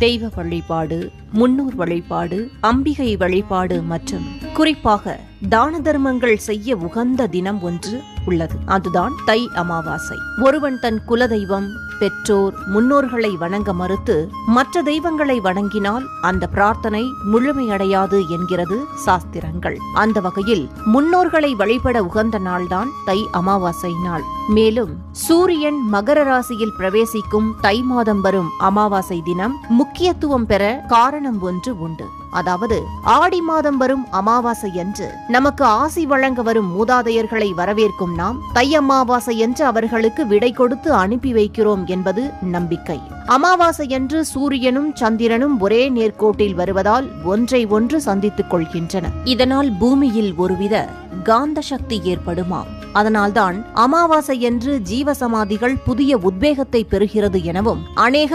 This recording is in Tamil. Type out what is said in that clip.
தெய்வ வழிபாடு முன்னோர் வழிபாடு அம்பிகை வழிபாடு மற்றும் குறிப்பாக தான தர்மங்கள் செய்ய உகந்த தினம் ஒன்று உள்ளது. அதுதான் தை அமாவாசை. ஒருவன் தன் குலதெய்வம் பெற்றோர் முன்னோர்களை வணங்க மறுத்து மற்ற தெய்வங்களை வணங்கினால் அந்த பிரார்த்தனை முழுமையடையாது என்கிறது சாஸ்திரங்கள். அந்த வகையில் முன்னோர்களை வழிபட உகந்த நாள்தான் தை அமாவாசை நாள். மேலும் சூரியன் மகர ராசியில் பிரவேசிக்கும் தை மாதம் வரும் அமாவாசை தினம் முக்கியத்துவம் பெற காரணம் ஒன்று உண்டு. அதாவது ஆடி மாதம் வரும் அமாவாசை என்று நமக்கு ஆசி வழங்க வரும் மூதாதையர்களை வரவேற்கும் நாம் தை அமாவாசை என்று அவர்களுக்கு விடை கொடுத்து அனுப்பி வைக்கிறோம் என்பது நம்பிக்கை. அமாவாசை என்று சூரியனும் சந்திரனும் ஒரே நேர்கோட்டில் வருவதால் ஒன்றை ஒன்று சந்தித்துக் கொள்கின்றன. இதனால் பூமியில் ஒருவித காந்த சக்தி ஏற்படுமாம் அதனால்தான் அமாவாசை என்று ஜீவசமாதிகள் புதிய உத்வேகத்தை பெறுகிறது எனவும் அநேக